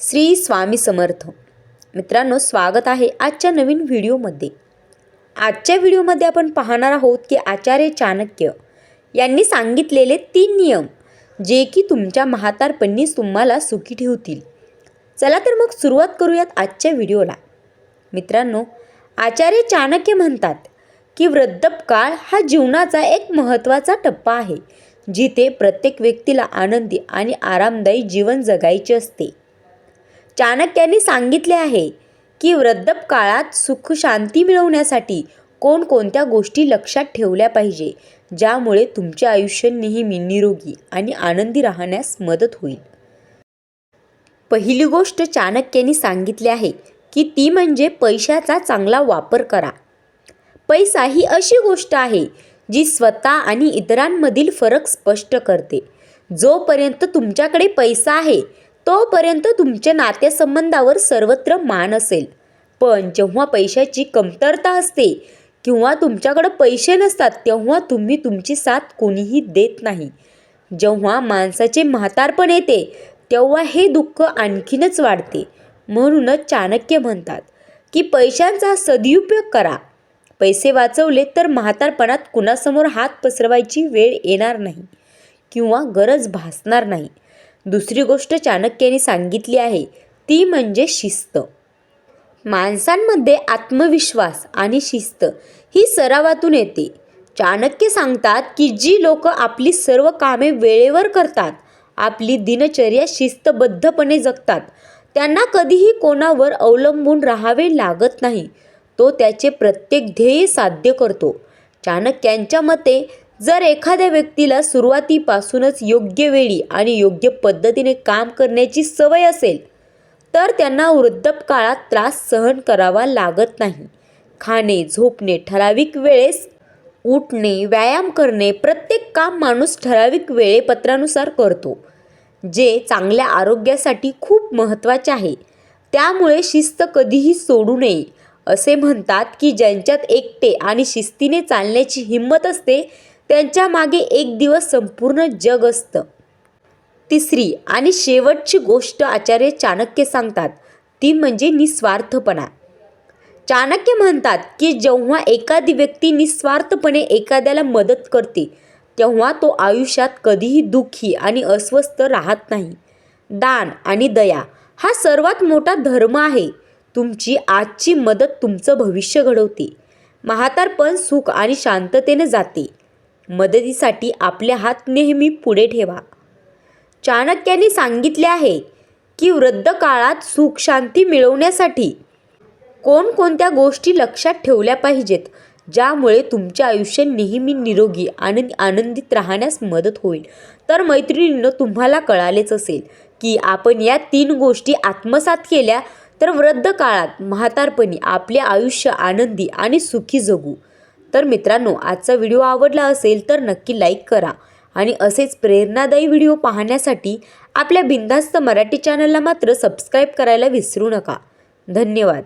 श्री स्वामी समर्थ. मित्रांनो स्वागत आहे आजच्या नवीन व्हिडिओमध्ये. आजच्या व्हिडिओमध्ये आपण पाहणार आहोत की आचार्य चाणक्य यांनी सांगितलेले तीन नियम जे की तुमच्या म्हातारपणी तुम्हाला सुखी ठेवतील. चला तर मग सुरुवात करूयात आजच्या व्हिडिओला. मित्रांनो आचार्य चाणक्य म्हणतात की वृद्धपकाळ हा जीवनाचा एक महत्त्वाचा टप्पा आहे जिथे प्रत्येक व्यक्तीला आनंदी आणि आरामदायी जीवन जगायचे असते. चाणक्यांनी सांगितले आहे की वृद्धपकाळात सुख शांती मिळवण्यासाठी कोणकोणत्या गोष्टी लक्षात ठेवल्या पाहिजे ज्यामुळे तुमचे आयुष्य नेहमी निरोगी आणि आनंदी राहण्यास मदत होईल. पहिली गोष्ट चाणक्यांनी सांगितली आहे की ती म्हणजे पैशाचा चांगला वापर करा. पैसा ही अशी गोष्ट आहे जी स्वतः आणि इतरांमधील फरक स्पष्ट करते. जोपर्यंत तुमच्याकडे पैसा आहे तोपर्यंत तुमच्या नातेसंबंधावर सर्वत्र मान असेल. पण जेव्हा पैशाची कमतरता असते किंवा तुमच्याकडं पैसे नसतात तेव्हा तुम्ही तुमची साथ कोणीही देत नाही. जेव्हा माणसाचे म्हातारपण येते तेव्हा हे दुःख आणखीनच वाढते. म्हणूनच चाणक्य म्हणतात की पैशांचा सदुपयोग करा. पैसे वाचवले तर म्हातारपणात कुणासमोर हात पसरवायची वेळ येणार नाही किंवा गरज भासणार नाही. दुसरी गोष्ट चाणक्याने सांगितली आहे ती म्हणजे शिस्त. माणसांमध्ये आत्मविश्वास आणि शिस्त ही सरावातून येते. चाणक्य सांगतात की जी लोक आपली सर्व कामे वेळेवर करतात आपली दिनचर्या शिस्तबद्धपणे जगतात त्यांना कधीही कोणावर अवलंबून राहावे लागत नाही तो त्याचे प्रत्येक ध्येय साध्य करतो. चाणक्यांच्या मते जर एखाद्या व्यक्तीला सुरुवातीपासूनच योग्य वेळी आणि योग्य पद्धतीने काम करण्याची सवय असेल तर त्यांना वृद्धपकाळात त्रास सहन करावा लागत नाही. खाणे झोपणे ठराविक वेळेस उठणे व्यायाम करणे प्रत्येक काम माणूस ठराविक वेळेपत्रानुसार करतो जे चांगल्या आरोग्यासाठी खूप महत्त्वाचे आहे. त्यामुळे शिस्त कधीही सोडू नये असे म्हणतात की ज्यांच्यात एकटे आणि शिस्तीने चालण्याची हिंमत असते त्यांच्या मागे एक दिवस संपूर्ण जग असतं. तिसरी आणि शेवटची गोष्ट आचार्य चाणक्य सांगतात ती म्हणजे निस्वार्थपणा. चाणक्य म्हणतात की जेव्हा एखादी व्यक्ती निस्वार्थपणे एखाद्याला मदत करते तेव्हा तो आयुष्यात कधीही दुःखी आणि अस्वस्थ राहत नाही. दान आणि दया हा सर्वात मोठा धर्म आहे. तुमची आजची मदत तुमचं भविष्य घडवते. म्हातारपण सुख आणि शांततेने जाते. मदतीसाठी आपले हात नेहमी पुढे ठेवा. चाणक्याने सांगितले आहे की वृद्ध काळात सुख शांती मिळवण्यासाठी कोणकोणत्या गोष्टी लक्षात ठेवल्या पाहिजेत ज्यामुळे तुमचे आयुष्य नेहमी निरोगी आणि आनंदित राहण्यास मदत होईल. तर मैत्रिणींनं तुम्हाला कळालेच असेल की आपण या तीन गोष्टी आत्मसात केल्या तर वृद्ध काळात म्हातारपणी आपले आयुष्य आनंदी आणि सुखी जगू. तर मित्रांनो आजचा व्हिडिओ आवडला असेल तर नक्की लाईक करा आणि असेच प्रेरणादायी व्हिडिओ पाहण्यासाठी आपल्या बिंदास्त मराठी चॅनलला मात्र सबस्क्राईब करायला विसरू नका. धन्यवाद.